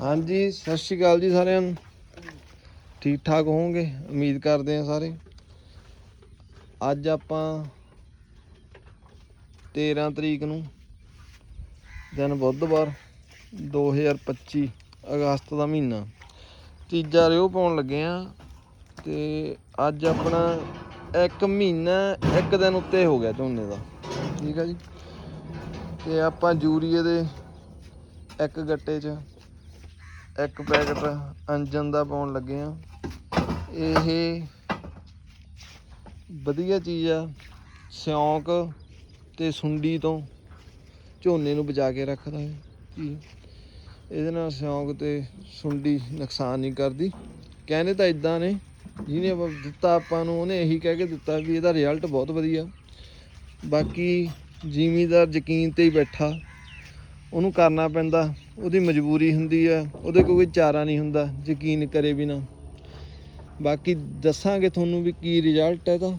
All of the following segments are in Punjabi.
ਹਾਂਜੀ, ਸਤਿ ਸ਼੍ਰੀ ਅਕਾਲ ਜੀ ਸਾਰਿਆਂ ਨੂੰ। ਠੀਕ ਠਾਕ ਹੋਵੋਗੇ? ਉਮੀਦ ਕਰਦੇ ਹਾਂ ਸਾਰੇ। ਅੱਜ ਆਪਾਂ 13 ਤਰੀਕ ਨੂੰ ਦਿਨ ਬੁੱਧਵਾਰ 2025 ਅਗਸਤ ਦਾ ਮਹੀਨਾ। ਤੀਜਾ ਰਿਓ ਪਾਉਣ ਲੱਗੇ ਆ ਤੇ ਅੱਜ ਆਪਣਾ ਇੱਕ ਮਹੀਨਾ, ਇੱਕ ਦਿਨ ਉੱਤੇ ਹੋ ਗਿਆ ਝੋਨੇ ਦਾ। ਠੀਕ ਆ ਜੀ? ਤੇ ਆਪਾਂ ਯੂਰੀਏ ਦੇ ਇੱਕ ਗੱਟੇ 'ਚ ਇੱਕ ਪੈਕਟ ਅੰਜਨ ਦਾ ਪਾਉਣ ਲੱਗੇ ਆ। ਇਹ ਵਧੀਆ ਚੀਜ਼ ਆ, ਸਿਉਂਕ ਤੇ ਸੁੰਡੀ ਤੋਂ ਝੋਨੇ ਨੂੰ ਬਚਾ ਕੇ ਰੱਖਦਾ ਹੈ ਇਹਦੇ ਨਾਲ ਸਿਉਂਕ ਤੇ ਸੁੰਡੀ ਨੁਕਸਾਨ ਨਹੀਂ ਕਰਦੀ। ਕਹਿੰਦੇ ਤਾਂ ਇਦਾਂ ਨੇ, ਜਿਹਨੇ ਦਿੱਤਾ, ਆਪਾਂ ਨੂੰ ਉਹਨੇ ਇਹੀ ਕਹਿ ਕੇ ਦਿੱਤਾ ਵੀ ਇਹਦਾ ਰਿਜ਼ਲਟ ਬਹੁਤ ਵਧੀਆ। ਬਾਕੀ ਜ਼ਿਮੀਦਾਰ ਯਕੀਨ ਤੇ ਹੀ ਬੈਠਾ। ਉਹਨੂੰ ਕਰਨਾ ਪੈਂਦਾ। ਉਹਦੀ ਮਜਬੂਰੀ ਹੁੰਦੀ ਆ, ਉਹਦੇ ਕੋਲ ਕੋਈ ਚਾਰਾ ਨਹੀਂ ਹੁੰਦਾ, ਯਕੀਨ ਕਰੇ ਬਿਨਾ। ਬਾਕੀ ਦੱਸਾਂਗੇ ਤੁਹਾਨੂੰ ਵੀ ਕੀ ਰਿਜ਼ਲਟ ਹੈ ਇਹਦਾ,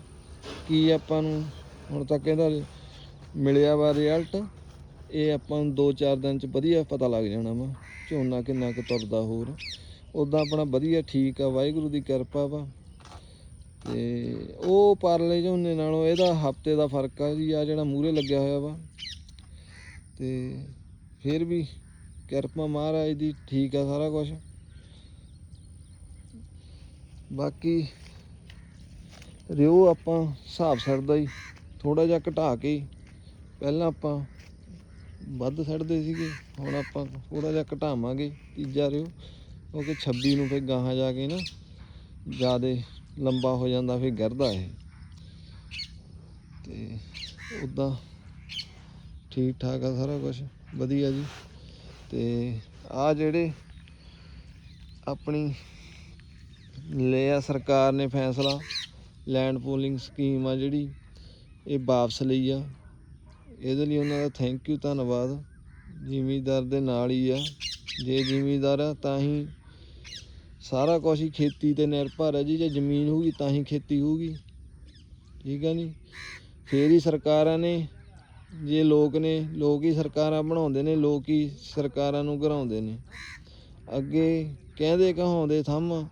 ਕੀ ਆਪਾਂ ਨੂੰ ਹੁਣ ਤੱਕ ਇਹਦਾ ਮਿਲਿਆ ਵਾ ਰਿਜ਼ਲਟ ਇਹ ਆਪਾਂ ਨੂੰ 2-4 ਦਿਨ ਚ ਵਧੀਆ ਪਤਾ ਲੱਗ ਜਾਣਾ ਵਾ, ਝੋਨਾ ਕਿੰਨਾ ਕੁ ਤੁਰਦਾ ਹੋਰ। ਉਦਾਂ ਆਪਣਾ ਵਧੀਆ ਠੀਕ ਆ, ਵਾਹਿਗੁਰੂ ਦੀ ਕਿਰਪਾ ਵਾ। ਤੇ ਉਹ ਪਰਲੇ ਝੋਨੇ ਨਾਲੋਂ ਇਹਦਾ ਹਫ਼ਤੇ ਦਾ ਫ਼ਰਕ ਆ ਜੀ ਆ ਜਿਹੜਾ ਮੂਹਰੇ ਲੱਗਿਆ ਹੋਇਆ ਵਾ। ਤੇ ਫਿਰ ਵੀ ਕਿਰਪਾ ਮਹਾਰਾਜ ਦੀ, ਠੀਕ ਆ ਸਾਰਾ ਕੁਝ ਬਾਕੀ ਰਿਓ ਆਪਾਂ ਹਿਸਾਬ ਛੱਡਦਾ ਹੀ ਥੋੜਾ ਜਿਹਾ ਘਟਾ ਕੇ ਪਹਿਲਾਂ ਆਪਾਂ ਵੱਧ ਛੱਡਦੇ ਸੀਗੇ, ਹੁਣ ਆਪਾਂ ਥੋੜਾ ਜਿਹਾ ਘਟਾਵਾਂਗੇ ਤੀਜਾ ਰਿਓ। ਕਿਉਂਕਿ 26 ਨੂੰ ਫਿਰ ਗਾਹਾਂ ਜਾ ਕੇ ਨਾ ਜਿਆਦੇ ਲੰਬਾ ਹੋ ਜਾਂਦਾ, ਫਿਰ ਗਿਰਦਾ ਇਹ। ਤੇ ਉਦਾਂ ਠੀਕ ਠਾਕ ਆ ਸਾਰਾ ਕੁਝ ਵਧੀਆ ਜੀ। ਤੇ ਆ ਜਿਹੜੇ ਆਪਣੀ ਲਿਆ ਸਰਕਾਰ ਨੇ ਫੈਸਲਾ ਲੈਂਡ ਪੂਲਿੰਗ ਸਕੀਮ ਆ ਜਿਹੜੀ, ਇਹ ਵਾਪਸ ਲਈ ਆ। ਇਹਦੇ ਲਈ ਉਹਨਾਂ ਦਾ ਥੈਂਕ ਯੂ ਧੰਨਵਾਦ। ਜ਼ਿਮੀਦਾਰ ਦੇ ਨਾਲ ਹੀ ਆ। ਜੇ ਜ਼ਿਮੀਦਾਰ ਆ ਤਾਂ ਹੀ ਸਾਰਾ ਕੁਝ ਹੀ ਖੇਤੀ ਤੇ ਨਿਰਭਰ ਹੈ ਜੀ। ਜੇ ਜ਼ਮੀਨ ਹੋਊਗੀ ਤਾਂ ਹੀ ਖੇਤੀ ਹੋਊਗੀ। ਠੀਕ ਹੈ ਨਹੀਂ ਫੇਰ ਹੀ ਸਰਕਾਰਾਂ ਨੇ ਜੇ ਲੋਕ ਨੇ, ਲੋਕ ਹੀ ਸਰਕਾਰਾਂ ਬਣਾਉਂਦੇ ਨੇ, ਲੋਕ ਹੀ ਸਰਕਾਰਾਂ ਨੂੰ ਘਰਾਉਂਦੇ ਨੇ। ਅੱਗੇ ਕਹਿੰਦੇ ਕਹਾਉਂਦੇ ਥੰਮ,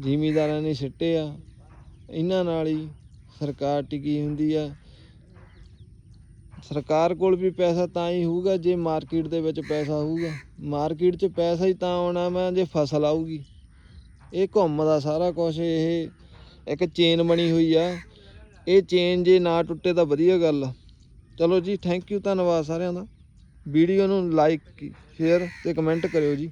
ਜ਼ਿਮੀਦਾਰਾਂ ਨੇ ਸਿੱਟੇ ਆ, ਇਹਨਾਂ ਨਾਲ ਹੀ ਸਰਕਾਰ ਟਿਕੀ ਹੁੰਦੀ ਆ। ਸਰਕਾਰ ਕੋਲ ਵੀ ਪੈਸਾ ਤਾਂ ਹੀ ਹੋਊਗਾ, ਜੇ ਮਾਰਕੀਟ ਦੇ ਵਿੱਚ ਪੈਸਾ ਹੋਊਗਾ। ਮਾਰਕੀਟ 'ਚ ਪੈਸਾ ਹੀ ਤਾਂ ਆਉਣਾ ਮੈਂ ਜੇ ਫਸਲ ਆਊਗੀ। ਇਹ ਘੁੰਮਦਾ ਸਾਰਾ ਕੁਝ ਇਹ ਇੱਕ ਚੇਨ ਬਣੀ ਹੋਈ ਆ। ਇਹ ਚੇਨ ਜੇ ਨਾ ਟੁੱਟੇ ਤਾਂ ਵਧੀਆ ਗੱਲ ਆ। ਚਲੋ ਜੀ ਥੈਂਕ ਯੂ ਧੰਨਵਾਦ ਸਾਰਿਆਂ ਦਾ। ਵੀਡੀਓ ਨੂੰ ਲਾਈਕ ਸ਼ੇਅਰ ਤੇ ਕਮੈਂਟ ਕਰਿਓ ਜੀ।